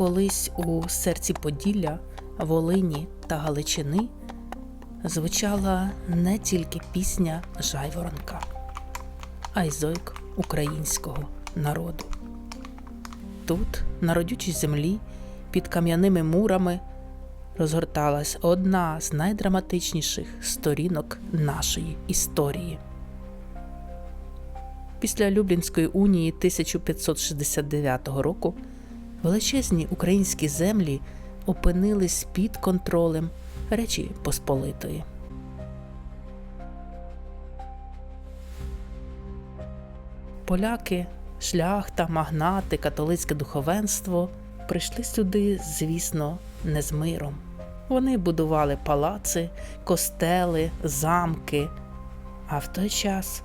колись у серці Поділля, Волині та Галичини звучала не тільки пісня Жайворонка, а й зойк українського народу. Тут, на родючій землі, під кам'яними мурами, розгорталась одна з найдраматичніших сторінок нашої історії. Після Люблінської унії 1569 року величезні українські землі опинились під контролем Речі Посполитої. Поляки, шляхта, магнати, католицьке духовенство прийшли сюди, звісно, не з миром. Вони будували палаци, костели, замки. А в той час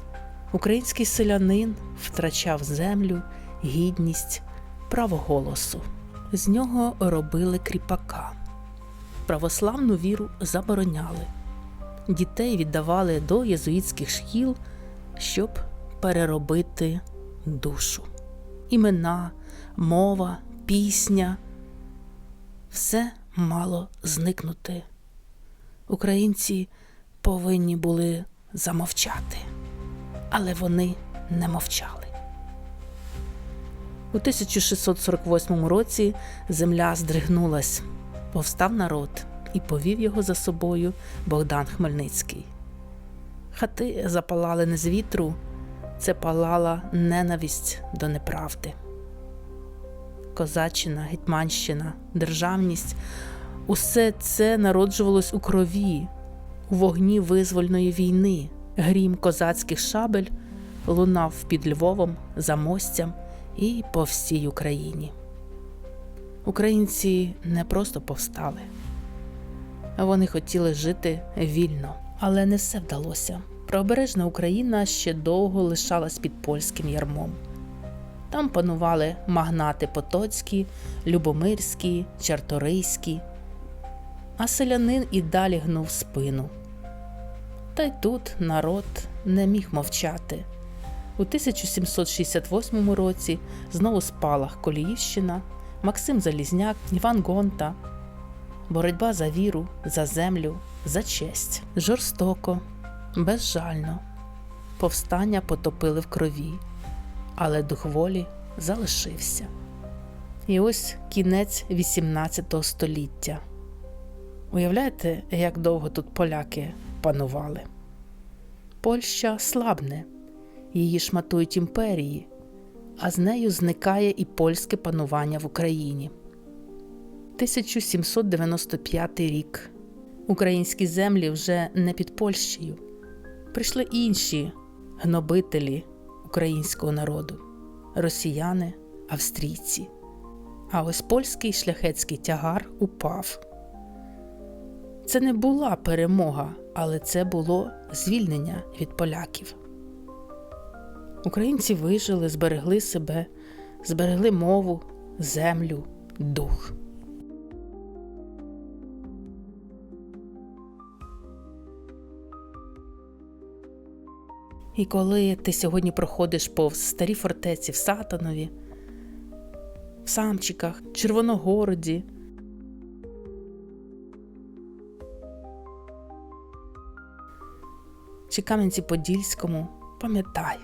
український селянин втрачав землю, гідність, право голосу. З нього робили кріпака. Православну віру забороняли. Дітей віддавали до єзуїтських шкіл, щоб переробити душу. Імена, мова, пісня все мало зникнути. Українці повинні були замовчати, але вони не мовчали. У 1648 році земля здригнулась, повстав народ і повів його за собою Богдан Хмельницький. Хати запалали не з вітру, це палала ненависть до неправди. Козаччина, Гетьманщина, державність усе це народжувалось у крові, у вогні визвольної війни. Грім козацьких шабель лунав під Львовом, за мостям і по всій Україні. Українці не просто повстали, вони хотіли жити вільно, але не все вдалося. Правобережна Україна ще довго лишалась під польським ярмом. Там панували магнати Потоцькі, Любомирські, Чарторийські, а селянин і далі гнув спину. Та й тут народ не міг мовчати. У 1768 році знову спалах Коліївщина, Максим Залізняк, Іван Гонта, боротьба за віру, за землю, за честь. Жорстоко, безжально. Повстання потопили в крові, але дух волі залишився. І ось кінець XVIII століття. Уявляєте, як довго тут поляки панували? Польща слабне, її шматують імперії, а з нею зникає і польське панування в Україні. 1795 рік. Українські землі вже не під Польщею. Прийшли інші гнобителі українського народу росіяни, австрійці. А ось польський шляхетський тягар упав. Це не була перемога, але це було звільнення від поляків. Українці вижили, зберегли себе, зберегли мову, землю, дух. І коли ти сьогодні проходиш повз старі фортеці в Сатанові, в Самчиках, Червоногороді, чи Кам'янці-Подільському, пам'ятай,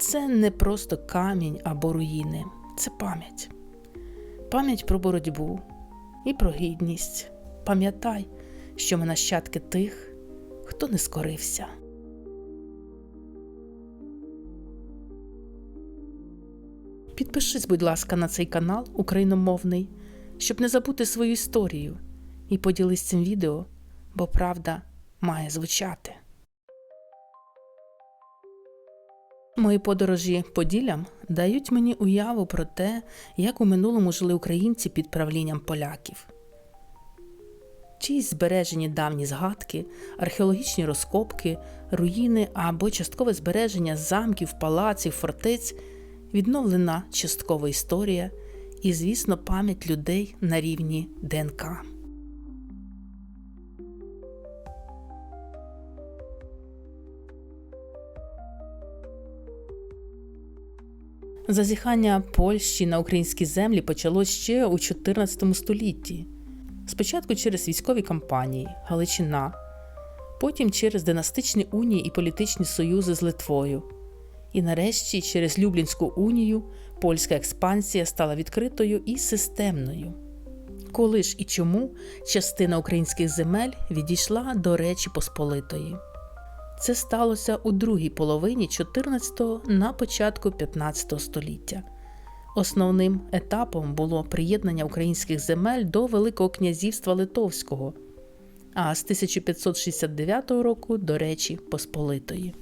це не просто камінь або руїни, це пам'ять. Пам'ять про боротьбу і про гідність. Пам'ятай, що ми нащадки тих, хто не скорився. Підпишись, будь ласка, на цей канал україномовний, щоб не забути свою історію і поділись цим відео, бо правда має звучати. Мої подорожі Поділлям дають мені уяву про те, як у минулому жили українці під правлінням поляків. Чиїсь збережені давні згадки, археологічні розкопки, руїни або часткове збереження замків, палаців, фортець, відновлена часткова історія і, звісно, пам'ять людей на рівні ДНК. Зазіхання Польщі на українські землі почалось ще у 14 столітті. Спочатку через військові кампанії Галичина, потім через династичні унії і політичні союзи з Литвою. І нарешті через Люблінську унію польська експансія стала відкритою і системною. Коли ж і чому частина українських земель відійшла до Речі Посполитої? Це сталося у другій половині 14-го на початку 15 століття. Основним етапом було приєднання українських земель до Великого князівства Литовського, а з 1569 року до Речі Посполитої.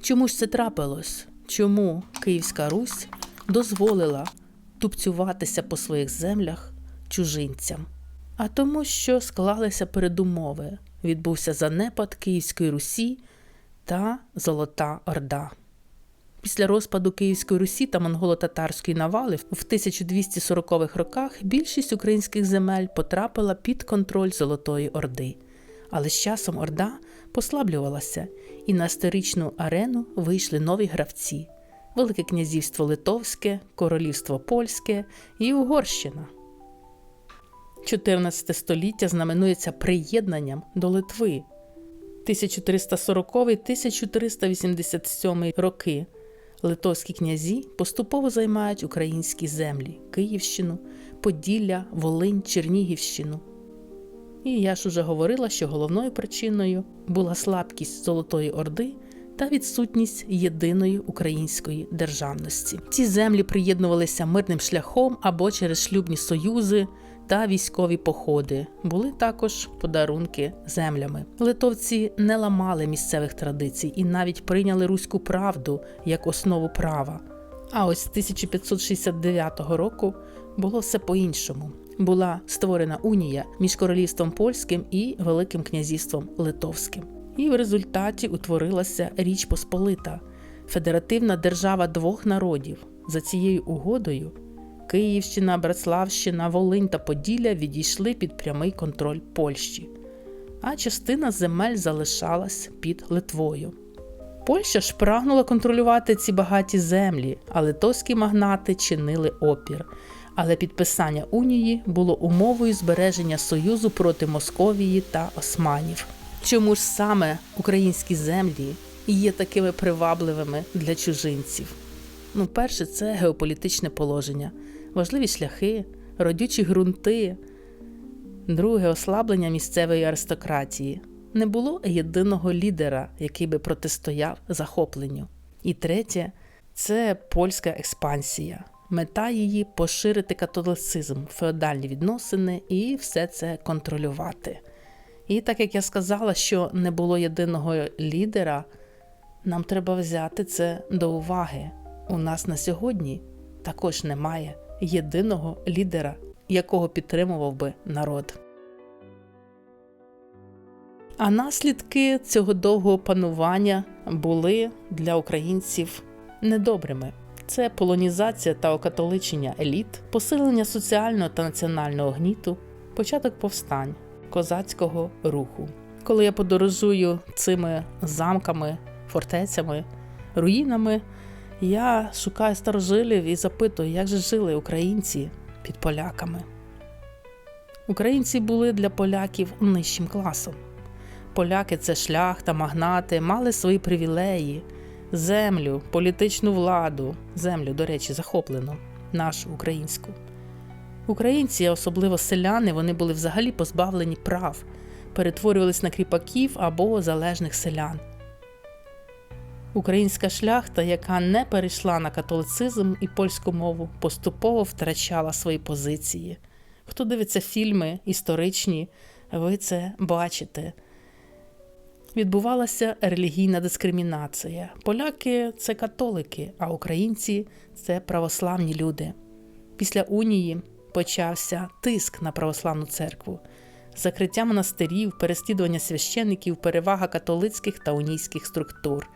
Чому ж це трапилось? Чому Київська Русь дозволила тупцюватися по своїх землях чужинцям? А тому, що склалися передумови, відбувся занепад Київської Русі та Золота Орда. Після розпаду Київської Русі та монголо-татарської навали в 1240-х роках більшість українських земель потрапила під контроль Золотої Орди. Але з часом Орда послаблювалася, і на історичну арену вийшли нові гравці: Велике князівство Литовське, Королівство Польське і Угорщина. 14 століття знаменується приєднанням до Литви. 1340-1387 роки литовські князі поступово займають українські землі Київщину, Поділля, Волинь, Чернігівщину. І я ж уже говорила, що головною причиною була слабкість Золотої Орди та відсутність єдиної української державності. Ці землі приєднувалися мирним шляхом або через шлюбні союзи та військові походи. Були також подарунки землями. Литовці не ламали місцевих традицій і навіть прийняли руську правду як основу права. А ось з 1569 року було все по-іншому. Була створена унія між королівством польським і Великим князівством Литовським. І в результаті утворилася Річ Посполита, федеративна держава двох народів. За цією угодою Київщина, Братславщина, Волинь та Поділля відійшли під прямий контроль Польщі, а частина земель залишалась під Литвою. Польща ж прагнула контролювати ці багаті землі, а литовські магнати чинили опір. Але підписання унії було умовою збереження союзу проти Московії та Османів. Чому ж саме українські землі є такими привабливими для чужинців? Ну, перше, це геополітичне положення, важливі шляхи, родючі ґрунти. Друге ослаблення місцевої аристократії. Не було єдиного лідера, який би протистояв захопленню. І третє це польська експансія. Мета її поширити католицизм, феодальні відносини і все це контролювати. І так як я сказала, що не було єдиного лідера, нам треба взяти це до уваги. У нас на сьогодні також немає єдиного лідера, якого підтримував би народ. А наслідки цього довгого панування були для українців недобрими. Це полонізація та окатоличення еліт, посилення соціального та національного гніту, початок повстань, козацького руху. Коли я подорожую цими замками, фортецями, руїнами, я шукаю старожилів і запитую, як же жили українці під поляками. Українці були для поляків нижчим класом. Поляки це шляхта, магнати, мали свої привілеї, землю, політичну владу, землю, до речі, захоплено, нашу українську. Українці, особливо селяни, вони були взагалі позбавлені прав, перетворювались на кріпаків або залежних селян. Українська шляхта, яка не перейшла на католицизм і польську мову, поступово втрачала свої позиції. Хто дивиться фільми історичні, ви це бачите. Відбувалася релігійна дискримінація. Поляки це католики, а українці це православні люди. Після унії почався тиск на православну церкву, закриття монастирів, переслідування священиків, перевага католицьких та унійських структур.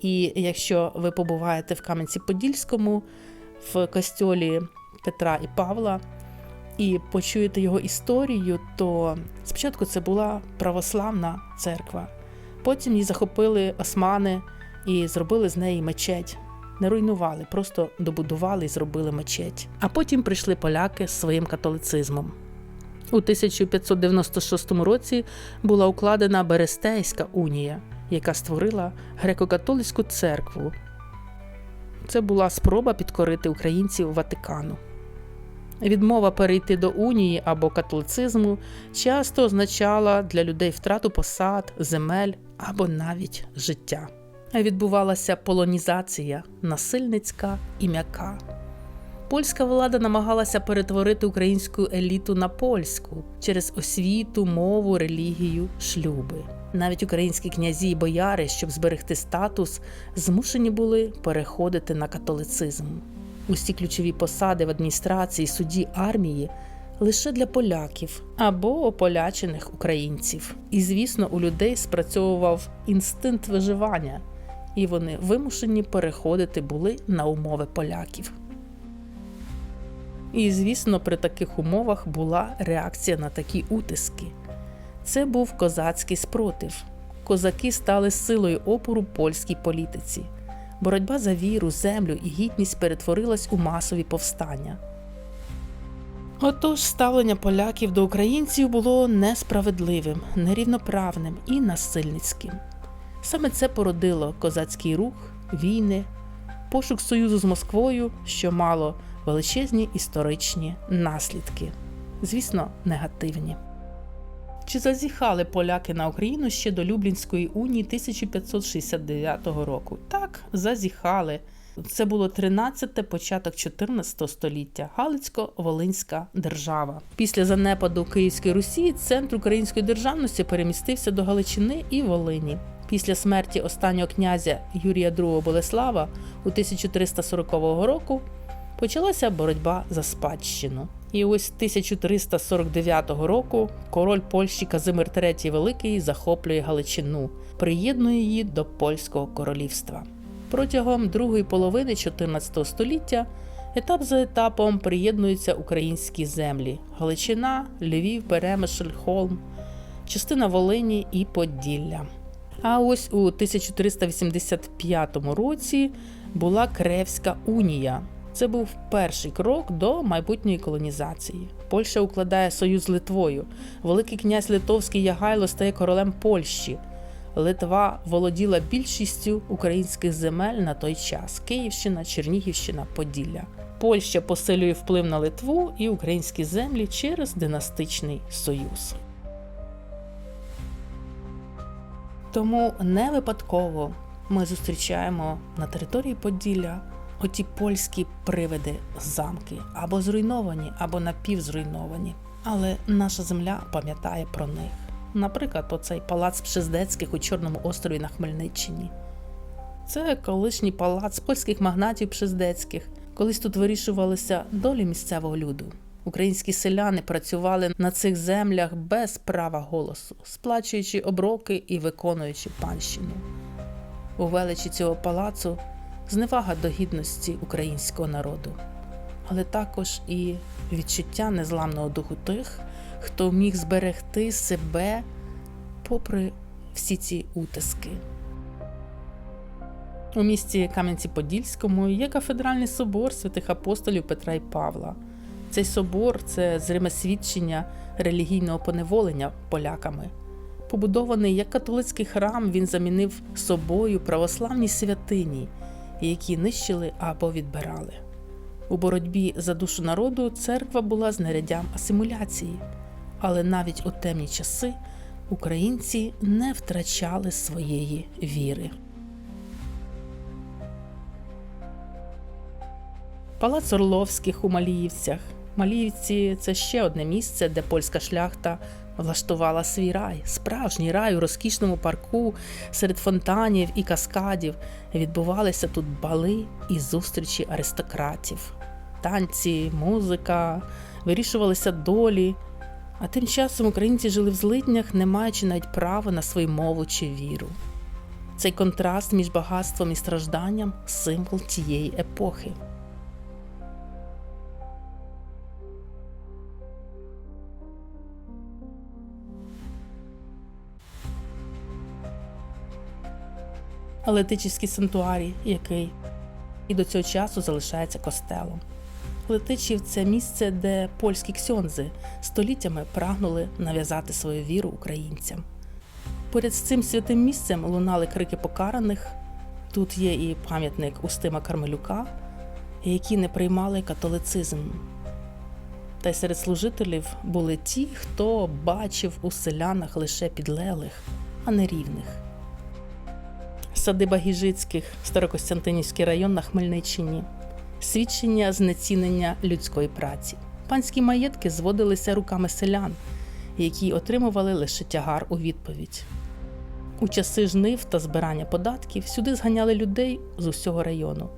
І якщо ви побуваєте в Кам'янці-Подільському, в костьолі Петра і Павла, і почуєте його історію, то спочатку це була православна церква, потім її захопили османи і зробили з неї мечеть, не руйнували, просто добудували і зробили мечеть. А потім прийшли поляки з своїм католицизмом. У 1596 році була укладена Берестейська унія, яка створила греко-католицьку церкву. Це була спроба підкорити українців Ватикану. Відмова перейти до унії або католицизму часто означала для людей втрату посад, земель або навіть життя. Відбувалася полонізація насильницька і м'яка. Польська влада намагалася перетворити українську еліту на польську через освіту, мову, релігію, шлюби. Навіть українські князі і бояри, щоб зберегти статус, змушені були переходити на католицизм. Усі ключові посади в адміністрації, суді армії лише для поляків або ополячених українців. І, звісно, у людей спрацьовував інстинкт виживання, і вони вимушені переходити були на умови поляків. І, звісно, при таких умовах була реакція на такі утиски. Це був козацький спротив. Козаки стали силою опору польській політиці. Боротьба за віру, землю і гідність перетворилась у масові повстання. Отож, ставлення поляків до українців було несправедливим, нерівноправним і насильницьким. Саме це породило козацький рух, війни, пошук союзу з Москвою, що мало величезні історичні наслідки, звісно, негативні. Чи зазіхали поляки на Україну ще до Люблінської унії 1569 року? Так, зазіхали. Це було 13-те, початок 14 століття, Галицько-Волинська держава. Після занепаду Київської Русі центр української державності перемістився до Галичини і Волині. Після смерті останнього князя Юрія II Болеслава у 1340 року почалася боротьба за спадщину. І ось 1349 року король Польщі Казимир III Великий захоплює Галичину, приєднує її до польського королівства. Протягом другої половини 14 століття етап за етапом приєднуються українські землі: Галичина, Львів, Перемишль, Холм, частина Волині і Поділля. А ось у 1385 році була Кревська унія. Це був перший крок до майбутньої колонізації. Польща укладає союз з Литвою. Великий князь Литовський Ягайло стає королем Польщі. Литва володіла більшістю українських земель на той час: Київщина, Чернігівщина, Поділля. Польща посилює вплив на Литву і українські землі через династичний союз. Тому не випадково ми зустрічаємо на території Поділля оті польські привиди замки або зруйновані, або напівзруйновані. Але наша земля пам'ятає про них. Наприклад, оцей палац Пшездецьких у Чорному острові на Хмельниччині. Це колишній палац польських магнатів Пшездецьких. Колись тут вирішувалися долі місцевого люду. Українські селяни працювали на цих землях без права голосу, сплачуючи оброки і виконуючи панщину. У величі цього палацу зневага до гідності українського народу, але також і відчуття незламного духу тих, хто міг зберегти себе попри всі ці утиски. У місті Кам'янці-Подільському є кафедральний собор святих апостолів Петра і Павла. Цей собор це зриме свідчення релігійного поневолення поляками. Побудований як католицький храм, він замінив собою православні святині, які нищили або відбирали. У боротьбі за душу народу церква була знаряддям асимуляції, але навіть у темні часи українці не втрачали своєї віри. Палац Орловських у Маліївцях. Маліївці це ще одне місце, де польська шляхта влаштувала свій рай, справжній рай у розкішному парку серед фонтанів і каскадів. Відбувалися тут бали і зустрічі аристократів, танці, музика, вирішувалися долі. А тим часом українці жили в злиднях, не маючи навіть права на свою мову чи віру. Цей контраст між багатством і стражданням символ тієї епохи. Летичівський сантуарій, який і до цього часу залишається костелом. Летичів це місце, де польські ксьонзи століттями прагнули нав'язати свою віру українцям. Поряд з цим святим місцем лунали крики покараних. Тут є і пам'ятник Устима Кармелюка, які не приймали католицизм. Та й серед служителів були ті, хто бачив у селянах лише підлеглих, а не рівних. Садиба Гіжицьких, Старокостянтинівський район на Хмельниччині, свідчення знецінення людської праці. Панські маєтки зводилися руками селян, які отримували лише тягар у відповідь. У часи жнив та збирання податків сюди зганяли людей з усього району.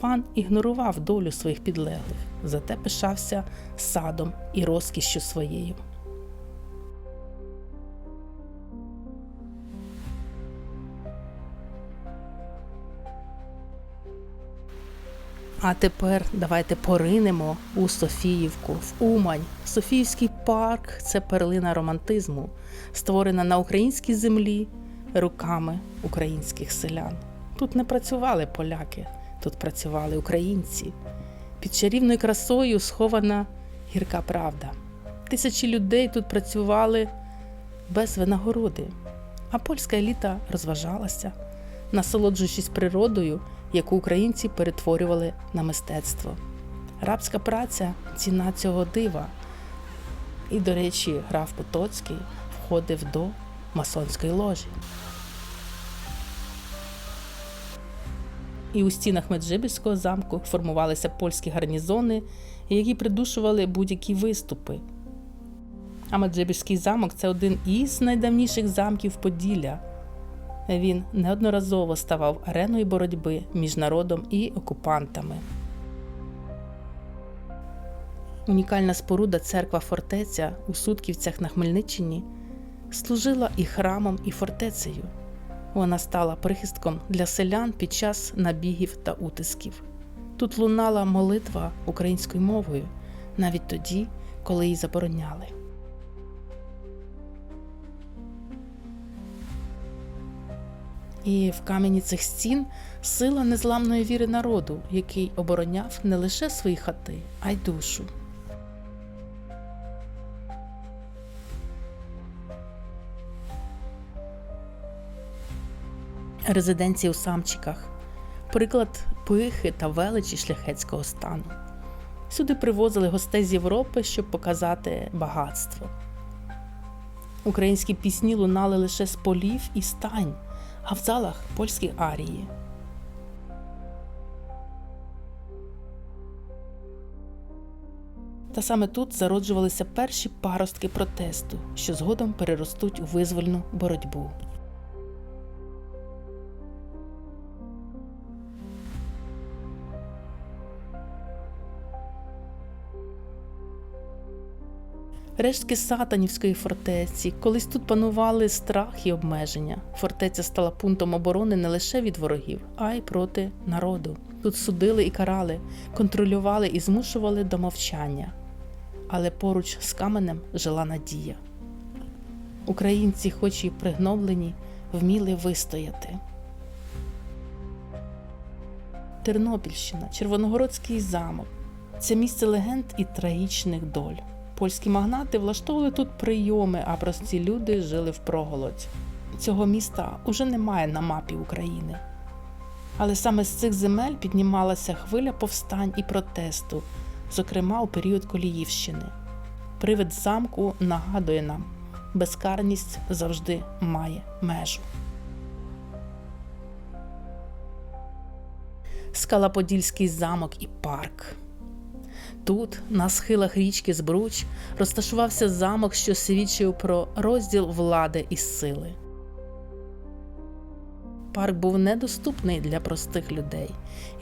Пан ігнорував долю своїх підлеглих, зате пишався садом і розкішшю своєю. А тепер давайте поринемо у Софіївку, в Умань. Софіївський парк це перлина романтизму, створена на українській землі руками українських селян. Тут не працювали поляки, тут працювали українці. Під чарівною красою схована гірка правда. Тисячі людей тут працювали без винагороди, а польська еліта розважалася, насолоджуючись природою, яку українці перетворювали на мистецтво. Рабська праця ціна цього дива. І, до речі, граф Потоцький входив до масонської ложі. І у стінах Меджибіського замку формувалися польські гарнізони, які придушували будь-які виступи. А Меджибіський замок це один із найдавніших замків Поділля. Він неодноразово ставав ареною боротьби між народом і окупантами. Унікальна споруда церква фортеця у Сутківцях на Хмельниччині служила і храмом, і фортецею. Вона стала прихистком для селян під час набігів та утисків. Тут лунала молитва українською мовою навіть тоді, коли її забороняли. І в камені цих стін сила незламної віри народу, який обороняв не лише свої хати, а й душу. Резиденції у самчиках приклад пихи та величі шляхетського стану. Сюди привозили гостей з Європи, щоб показати багатство. Українські пісні лунали лише з полів і стань, а в залах польські арії. Та саме тут зароджувалися перші паростки протесту, що згодом переростуть у визвольну боротьбу. Рештки Сатанівської фортеці. Колись тут панували страх і обмеження. Фортеця стала пунктом оборони не лише від ворогів, а й проти народу. Тут судили і карали, контролювали і змушували до мовчання. Але поруч з каменем жила надія. Українці, хоч і пригноблені, вміли вистояти. Тернопільщина, Червоногородський замок це місце легенд і трагічних доль. Польські магнати влаштовували тут прийоми, а прості люди жили впроголодь. Цього міста уже немає на мапі України. Але саме з цих земель піднімалася хвиля повстань і протесту, зокрема у період Коліївщини. Привид замку нагадує нам, безкарність завжди має межу. Скалаподільський замок і парк. Тут, на схилах річки Збруч, розташувався замок, що свідчив про розділ влади і сили. Парк був недоступний для простих людей,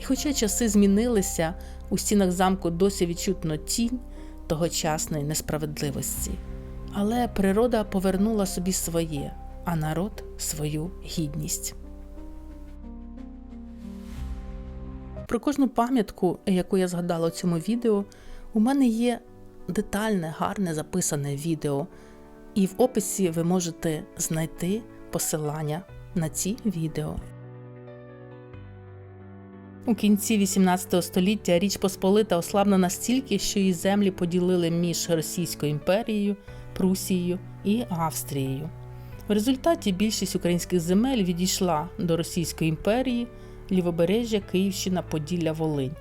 і, хоча часи змінилися, у стінах замку досі відчутно тінь тогочасної несправедливості. Але природа повернула собі своє, а народ свою гідність. Про кожну пам'ятку, яку я згадала у цьому відео, у мене є детальне, гарне записане відео, і в описі ви можете знайти посилання на ці відео. У кінці 18 століття Річ Посполита ослабла настільки, що її землі поділили між Російською імперією, Прусією і Австрією. В результаті більшість українських земель відійшла до Російської імперії, лівобережжя, Київщина, Поділля, Волинь.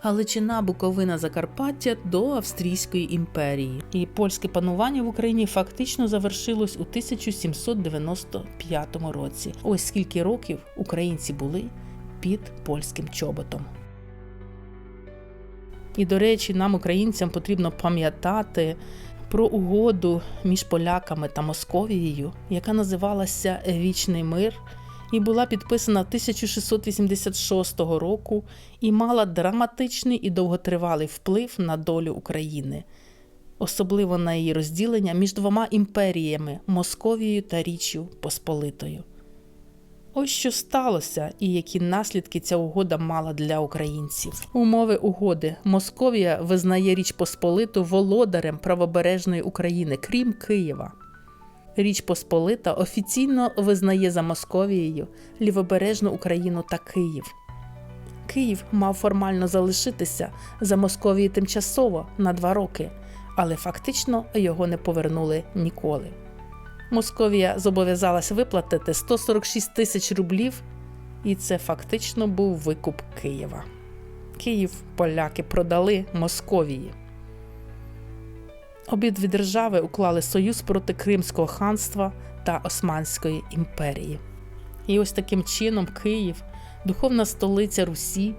Галичина, Буковина, Закарпаття до Австрійської імперії. І польське панування в Україні фактично завершилось у 1795 році. Ось скільки років українці були під польським чоботом. І, до речі, нам, українцям, потрібно пам'ятати про угоду між поляками та Московією, яка називалася Вічний мир і була підписана 1686 року і мала драматичний і довготривалий вплив на долю України, особливо на її розділення між двома імперіями Московією та Річчю Посполитою. Ось що сталося і які наслідки ця угода мала для українців. Умови угоди Московія визнає Річ Посполиту володарем правобережної України, крім Києва. Річ Посполита офіційно визнає за Московією лівобережну Україну та Київ. Київ мав формально залишитися за Московії тимчасово на два роки, але фактично його не повернули ніколи. Московія зобов'язалась виплатити 146 тисяч рублів, і це фактично був викуп Києва. Київ поляки продали Московії. Обидві держави уклали союз проти Кримського ханства та Османської імперії. І ось таким чином Київ, духовна столиця Русі,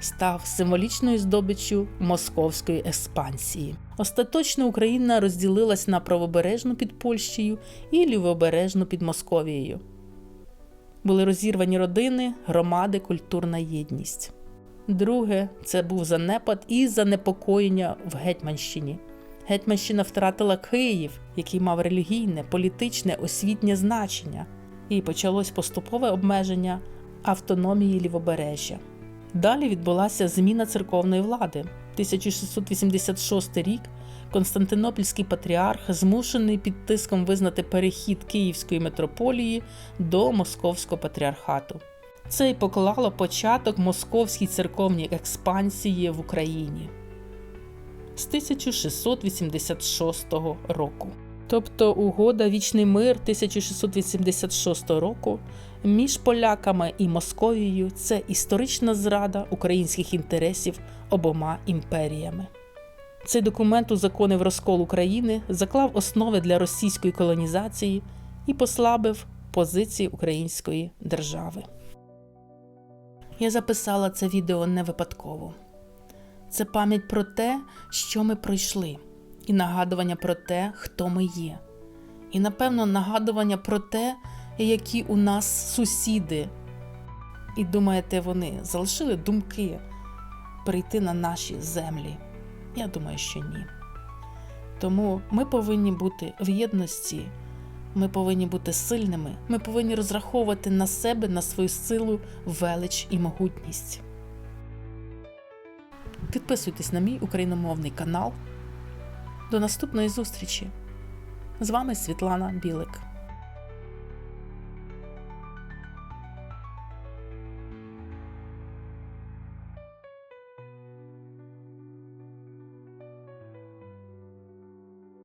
став символічною здобиччю московської експансії. Остаточно Україна розділилась на правобережну під Польщею і лівобережну під Московією. Були розірвані родини, громади, культурна єдність. Друге це був занепад і занепокоєння в Гетьманщині. Гетьманщина втратила Київ, який мав релігійне, політичне, освітнє значення, і почалось поступове обмеження автономії лівобережжя. Далі відбулася зміна церковної влади. 1686 рік Константинопольський патріарх змушений під тиском визнати перехід Київської митрополії до Московського патріархату. Це й поклало початок московській церковній експансії в Україні з 1686 року. Тобто угода Вічний мир 1686 року між поляками і Московією це історична зрада українських інтересів обома імперіями. Цей документ узаконив розкол України, заклав основи для російської колонізації і послабив позиції української держави. Я записала це відео не випадково. Це пам'ять про те, що ми пройшли, і нагадування про те, хто ми є. І, напевно, нагадування про те, які у нас сусіди. І думаєте, вони залишили думки прийти на наші землі? Я думаю, що ні. Тому ми повинні бути в єдності, ми повинні бути сильними, ми повинні розраховувати на себе, на свою силу, велич і могутність. Підписуйтесь на мій україномовний канал. До наступної зустрічі! З вами Світлана Білик.